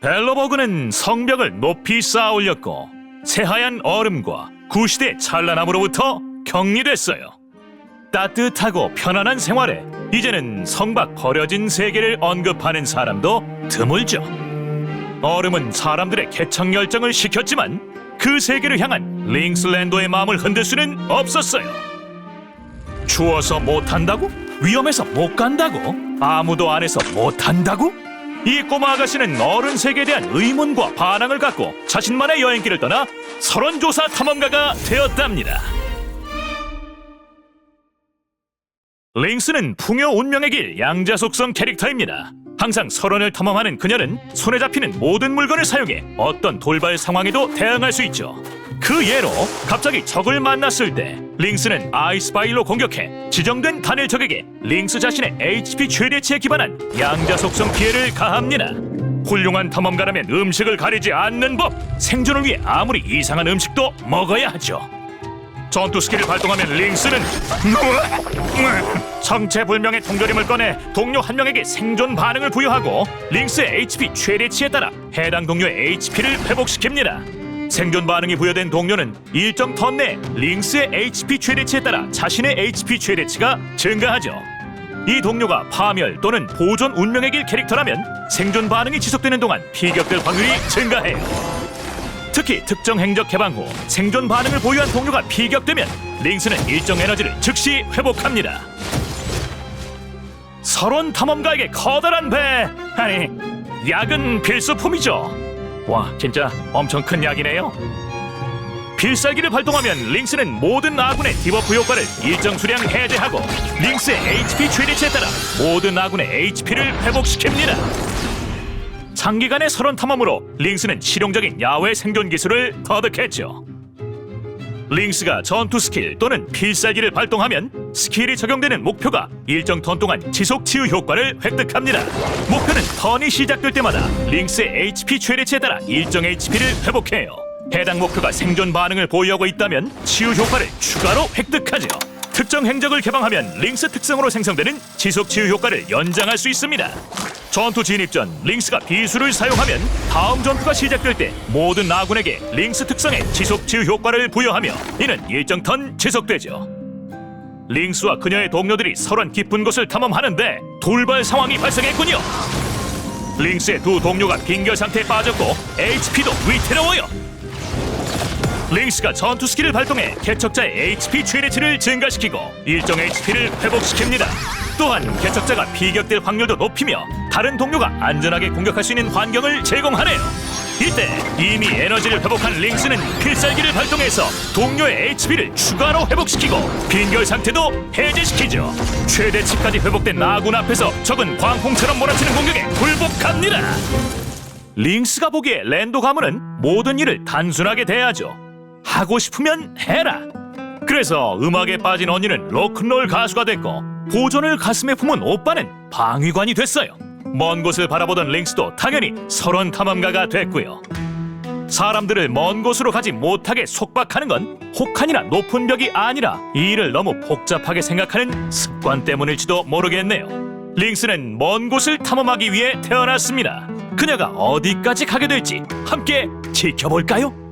벨로버그는 성벽을 높이 쌓아 올렸고 새하얀 얼음과 구시대 찬란함으로부터 격리됐어요. 따뜻하고 편안한 생활에 이제는 성밖 버려진 세계를 언급하는 사람도 드물죠. 얼음은 사람들의 개척 열정을 식혔지만 그 세계를 향한 링스랜더의 마음을 흔들 수는 없었어요. 추워서 못한다고? 위험해서 못 간다고? 아무도 안 해서 못한다고? 이 꼬마 아가씨는 어른 세계에 대한 의문과 반항을 갖고 자신만의 여행길을 떠나 설원조사 탐험가가 되었답니다. 링스는 풍요 운명의 길 양자 속성 캐릭터입니다. 항상 설원을 탐험하는 그녀는 손에 잡히는 모든 물건을 사용해 어떤 돌발 상황에도 대응할 수 있죠. 그 예로 갑자기 적을 만났을 때 링스는 아이스바일로 공격해 지정된 단일 적에게 링스 자신의 HP 최대치에 기반한 양자 속성 피해를 가합니다. 훌륭한 탐험가라면 음식을 가리지 않는 법 생존을 위해 아무리 이상한 음식도 먹어야 하죠. 전투 스킬을 발동하면 링스는 정체불명의 통조림을 꺼내 동료 한 명에게 생존 반응을 부여하고 링스의 HP 최대치에 따라 해당 동료의 HP를 회복시킵니다. 생존 반응이 부여된 동료는 일정 턴 내 링스의 HP 최대치에 따라 자신의 HP 최대치가 증가하죠. 이 동료가 파멸 또는 보존 운명의 길 캐릭터라면 생존 반응이 지속되는 동안 피격될 확률이 증가해요. 특히 특정 행적 해방 후 생존 반응을 보유한 동료가 피격되면 링스는 일정 에너지를 즉시 회복합니다. 설원 탐험가에게 커다란 배 아니 약은 필수품이죠. 와 진짜 엄청 큰 약이네요. 필살기를 발동하면 링스는 모든 아군의 디버프 효과를 일정 수량 해제하고 링스의 HP 최대치에 따라 모든 아군의 HP를 회복시킵니다. 장기간의 설원 탐험으로 링스는 실용적인 야외 생존 기술을 터득했죠. 링스가 전투 스킬 또는 필살기를 발동하면 스킬이 적용되는 목표가 일정 턴 동안 지속 치유 효과를 획득합니다. 목표는 턴이 시작될 때마다 링스의 HP 최대치에 따라 일정 HP를 회복해요. 해당 목표가 생존 반응을 보유하고 있다면 치유 효과를 추가로 획득하죠. 특정 행적을 개방하면 링스 특성으로 생성되는 지속 치유 효과를 연장할 수 있습니다. 전투 진입 전 링스가 비수를 사용하면 다음 전투가 시작될 때 모든 아군에게 링스 특성의 지속 치유 효과를 부여하며 이는 일정 턴 지속되죠. 링스와 그녀의 동료들이 서론 깊은 곳을 탐험하는데 돌발 상황이 발생했군요. 링스의 두 동료가 빙결 상태에 빠졌고 HP도 위태로워요. 링스가 전투 스킬을 발동해 개척자의 HP 최대치를 증가시키고 일정 HP를 회복시킵니다. 또한 개척자가 비격될 확률도 높이며 다른 동료가 안전하게 공격할 수 있는 환경을 제공하네요. 이때 이미 에너지를 회복한 링스는 필살기를 발동해서 동료의 HP를 추가로 회복시키고 빈결 상태도 해제시키죠. 최대치까지 회복된 아군 앞에서 적은 광풍처럼 몰아치는 공격에 굴복합니다. 링스가 보기에 랜도 가문은 모든 일을 단순하게 대하죠. 하고 싶으면 해라. 그래서 음악에 빠진 언니는 로큰롤 가수가 됐고 보존을 가슴에 품은 오빠는 방위관이 됐어요. 먼 곳을 바라보던 링스도 당연히 설원 탐험가가 됐고요. 사람들을 먼 곳으로 가지 못하게 속박하는 건 혹한이나 높은 벽이 아니라 이 일을 너무 복잡하게 생각하는 습관 때문일지도 모르겠네요. 링스는 먼 곳을 탐험하기 위해 태어났습니다. 그녀가 어디까지 가게 될지 함께 지켜볼까요?